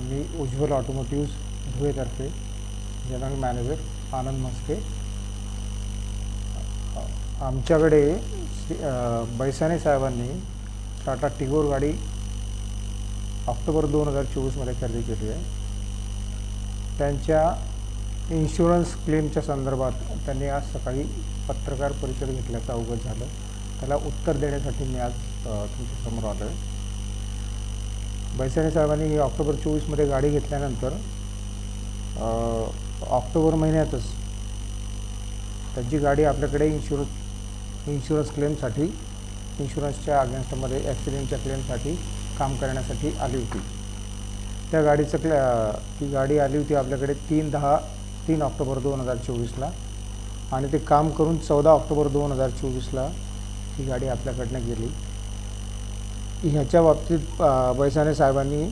मी Ujjwal automotives धुळेतर्फे general manager Anand Maske आमच्याकडे श्री बैसाने साहेबांनी टाटा टिगोर गाडी ऑक्टोबर दोन हजार चोवीसमध्ये खरेदी केली आहे. त्यांच्या इन्शुरन्स क्लेमच्या संदर्भात त्यांनी आज सकाळी पत्रकार परिषद घेतल्याचं अवगत झालं. त्याला उत्तर देण्यासाठी मी आज तुमच्यासमोर आलो आहे बैसाने साहेबांनी ही ऑक्टोबर चोवीसमध्ये गाडी घेतल्यानंतर ऑक्टोबर महिन्यातच त्यांची गाडी आपल्याकडे इन्शुरन्स इन्शुरन्स क्लेमसाठी इन्शुरन्सच्या अगेन्स्टमध्ये ॲक्सिडेंटच्या क्लेमसाठी काम करण्यासाठी आली होती. त्या गाडीचं क्ल ती गाडी आली होती आपल्याकडे तीन दहा तीन ऑक्टोबर दोन हजार चोवीसला आणि ते काम करून चौदा ऑक्टोबर दोन हजार चोवीसला ही गाडी आपल्याकडनं गेली. ह्याच्या बाबतीत बैसाने साहेबांनी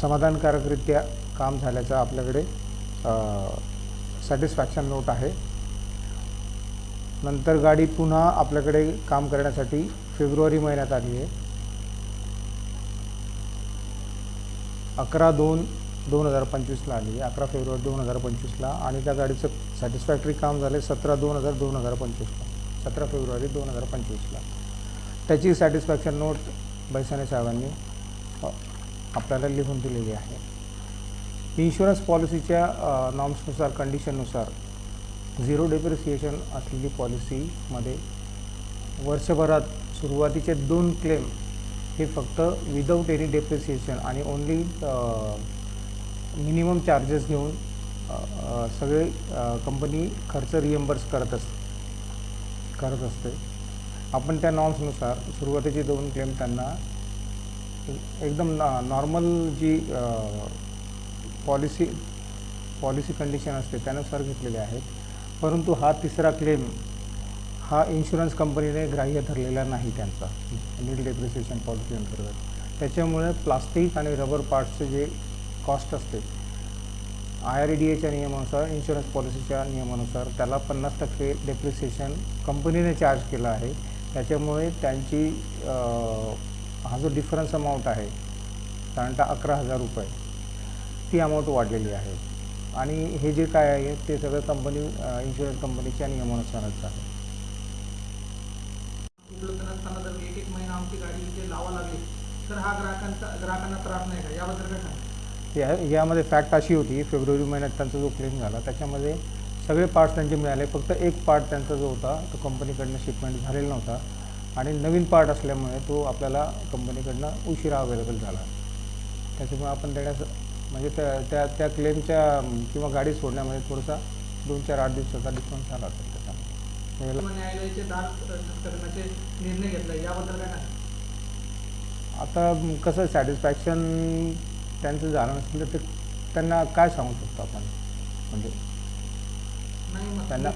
समाधानकारकरित्या काम झाल्याचं आपल्याकडे सॅटिस्फॅक्शन नोट आहे. नंतर गाडी पुन्हा आपल्याकडे काम करण्यासाठी फेब्रुवारी महिन्यात आली आहे. अकरा दोन दोन हजार पंचवीसला आली आहे. अकरा फेब्रुवारी दोन हजार पंचवीसला आणि त्या गाडीचं सॅटिस्फॅक्टरी काम झालं सतरा दोन हजार दोन हजार पंचवीसला. सतरा फेब्रुवारी दोन हजार पंचवीसला. त्याची सॅटिस्फॅक्शन नोट बैसाने साहेबांनी आपल्याला लिहून दिलेली आहे. इन्शुरन्स पॉलिसीच्या नॉर्म्सनुसार कंडिशननुसार झिरो डेप्रिसिएशन असलेली पॉलिसीमध्ये वर्षभरात सुरुवातीचे दोन क्लेम हे फक्त विदाऊट एनी डेप्रिसिएशन आणि ओन्ली मिनिमम चार्जेस घेऊन सगळे कंपनी खर्च रिएम्बर्स करत असते करत असते. आपण त्या नॉर्म्सनुसार सुरुवातीचे दोन क्लेम त्यांना एकदम नॉर्मल जी पॉलिसी पॉलिसी कंडिशन असते त्यानुसार घेतलेले आहेत. परंतु हा तिसरा क्लेम हा इन्शुरन्स कंपनीने ग्राह्य धरलेला नाही त्यांचा नीड डेप्रिसिएशन पॉलिसी अंतर्गत. त्याच्यामुळे प्लास्टिक आणि रबर पार्ट्सचे जे कॉस्ट असते आय आर डी एच्या नियमानुसार इन्शुरन्स पॉलिसीच्या नियमानुसार त्याला पन्नास टक्के डेप्रिसिएशन कंपनीने चार्ज केलं आहे. त्याच्यामुळे त्यांची हा जो डिफरन्स अमाऊंट आहे साधारणतः अकरा हजार रुपये ती अमाऊंट वाढलेली आहे. आणि हे जे काय आहे ते सगळं कंपनी इन्शुरन्स कंपनीच्या नियमानुसारच आहे. उपलब्ध नसताना जर एक एक महिना आमची गाडी इथे लावा लागली तर हा ग्राहकांचा ग्राहकांना त्रास नाही का याबद्दल काय या यामध्ये फॅक्ट अशी होती फेब्रुवारी महिन्यात त्यांचा जो क्लेम झाला त्याच्यामध्ये सगळे पार्ट्स त्यांचे मिळाले. फक्त एक पार्ट त्यांचा जो होता तो कंपनीकडनं शिपमेंट झालेला नव्हता. आणि नवीन पार्ट असल्यामुळे तो आपल्याला कंपनीकडनं उशिरा अवेलेबल झाला. त्याच्यामुळे आपण देण्यास म्हणजे त्या त्या त्या क्लेमच्या किंवा गाडी सोडण्यामध्ये थोडासा दोन चार आठ दिवसाचा डिफरन्स झाला काय सांगा आता कसं सॅटिस्फॅक्शन त्यांचं झालं नसेल तर ते त्यांना काय सांगू शकतो आपण? म्हणजे त्यांना-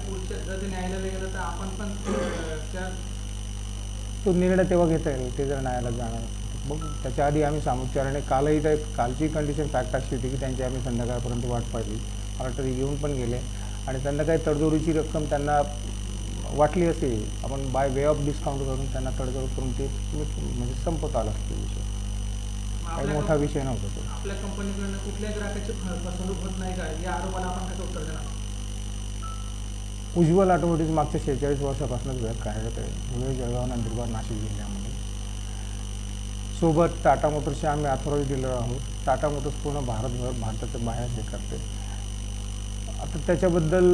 ते निर्णय तेव्हा घेता येईल ते जर न्यायालयात जाणार बघू त्याच्या आधी आम्ही सामुच्चाराने कालही त्या कालची कंडिशन फॅक्ट अशी होती की त्यांची आम्ही संध्याकाळपर्यंत वाट पाहिली. मला तरी येऊन पण गेले. आणि त्यांना काही तडजोडीची रक्कम त्यांना वाटली असेल आपण बाय वे ऑफ डिस्काउंट करून त्यांना तडजोड करून ते म्हणजे संपत आला असतो विषय. काही मोठा विषय नव्हता तो. आपल्या कंपनीकडनं कुठल्याही ग्राहकाची फसवणूक होत नाही का? या आरोपाला आपण कसं उत्तर देणार? उज्ज्वल ऑटोमोटिव्ह मागच्या शेहेचाळीस वर्षापासूनच वेळ कार्यरत आहे. धुळे जळगाव नंदुरबार नाशिक जिल्ह्यामध्ये. सोबत टाटा मोटर्सचे आम्ही अथॉराईज डीलर आहोत. टाटा मोटर्स पूर्ण भारतभर भारताच्या बाहेर हे करते. आता त्याच्याबद्दल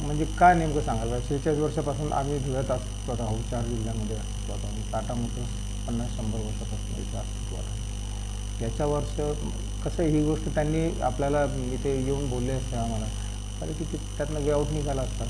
म्हणजे काय नेमकं सांगायला शेहेचाळीस वर्षापासून आम्ही धुळ्यात अस्तित्वात आहोत. चार जिल्ह्यामध्ये अस्तित्वात आहोत. टाटा मोटर्स पन्नास शंभर वर्षापासून इथे अस्तित्वात आहे. याच्या वर्ष कसं ही गोष्ट त्यांनी आपल्याला इथे येऊन बोलले असते आम्हाला. कारण की ते त्यातनं वे आऊट निघाला असता.